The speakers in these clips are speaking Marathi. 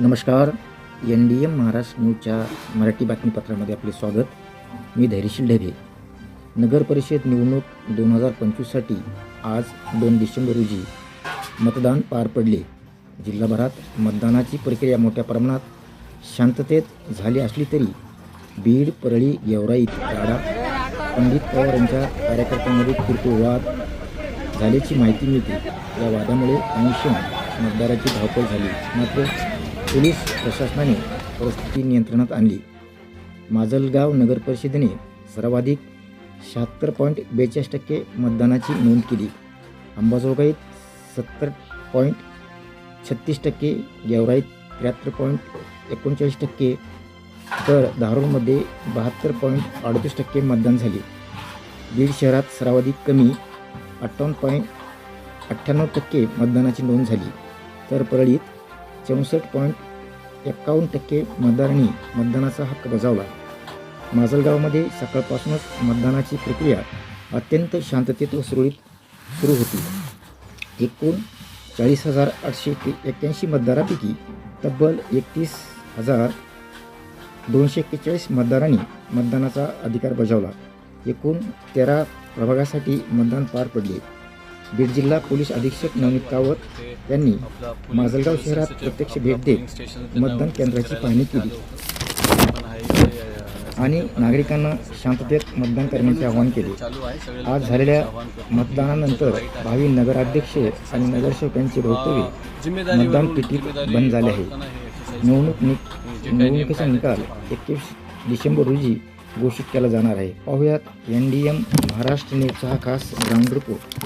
नमस्कार. एन डी एम महाराष्ट्र न्यूजच्या मराठी बातमीपत्रामध्ये आपले स्वागत. मी धैर्यशील ढेबे नगर परिषद निवडणूक दोन हजार पंचवीससाठी आज दोन डिसेंबर रोजी मतदान पार पडले. जिल्हाभरात मतदानाची प्रक्रिया मोठ्या प्रमाणात शांततेत झाली असली तरी बीड परळी गेवराईत राडा पंडित पवार यांच्या कार्यकर्त्यांमध्ये किरकोळ वाद झाल्याची माहिती मिळते. या वादामुळे अंशण मतदाराची धावपळ झाली. मात्र पोलीस प्रशासनाने परिस्थिती नियंत्रणात आणली. माजलगाव नगर परिषदेने सर्वाधिक शहात्तर पॉईंट बेचाळीस टक्के मतदानाची नोंद केली. अंबाजोगाईत सत्तर पॉईंट छत्तीस टक्के गेवराईत त्र्याहत्तर पॉईंट एकोणचाळीस टक्के तर धारूरमध्ये बहात्तर पॉईंट अडतीस टक्के मतदान झाले. बीड शहरात सर्वाधिक कमी अठ्ठावन्न पॉईंट अठ्ठ्याण्णव टक्के मतदानाची नोंद झाली. तर परळीत चौसष्ट पॉईंट एक्कावन्न टक्के मतदारांनी मतदानाचा हक्क बजावला. माजलगावमध्ये सकाळपासूनच मतदानाची प्रक्रिया अत्यंत शांततेत व सुरळीत सुरू होती. एकूण चाळीस हजार आठशे एक्क्याऐंशी मतदारापैकी तब्बल एकतीस हजार दोनशे एक्केचाळीस मतदारांनी मतदानाचा अधिकार बजावला. एकूण तेरा प्रभागासाठी मतदान पार पडले. बीड जिल्हा पोलीस अधीक्षक नवनीत कावत यांनी माजलगाव शहरात प्रत्यक्ष भेट देत मतदान केंद्राची पाहणी केली. आणि नागरिकांना शांततेत मतदान करण्याचे आवाहन केले. आज झालेल्या मतदानानंतर भावी नगराध्यक्ष आणि नगरसेवकांचे भवितव्य मतदान पेटीत बंद झाले आहे. निवडणूक नि- निवडणुकीचा निकाल एकवीस डिसेंबर रोजी घोषित केला जाणार आहे. पाहुयात एन डी एम महाराष्ट्र न्यूजचा हा खास ग्राउंड रिपोर्ट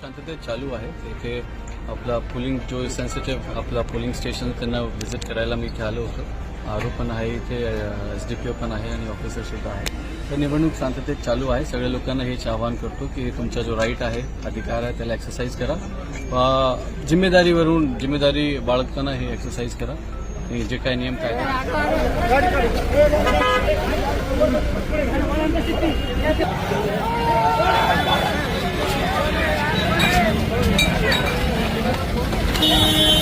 शांततेत चालू आहे. इथे आपला पोलिंग जो सेन्सिटिव्ह आपला पोलिंग स्टेशन त्यांना व्हिजिट करायला मी इथे आलो होतो. आरो पण आहे इथे एस डी पी ओ पण आहे आणि ऑफिसरसुद्धा आहे. तर निवडणूक शांततेत चालू आहे. सगळ्या लोकांना हेच आवाहन करतो की तुमचा जो राईट आहे अधिकार आहे त्याला एक्सरसाइज करा. जिम्मेदारीवरून जिम्मेदारी बाळगताना हे एक्सरसाइज करा. आणि जे काही नियम काय Thank you. Yeah.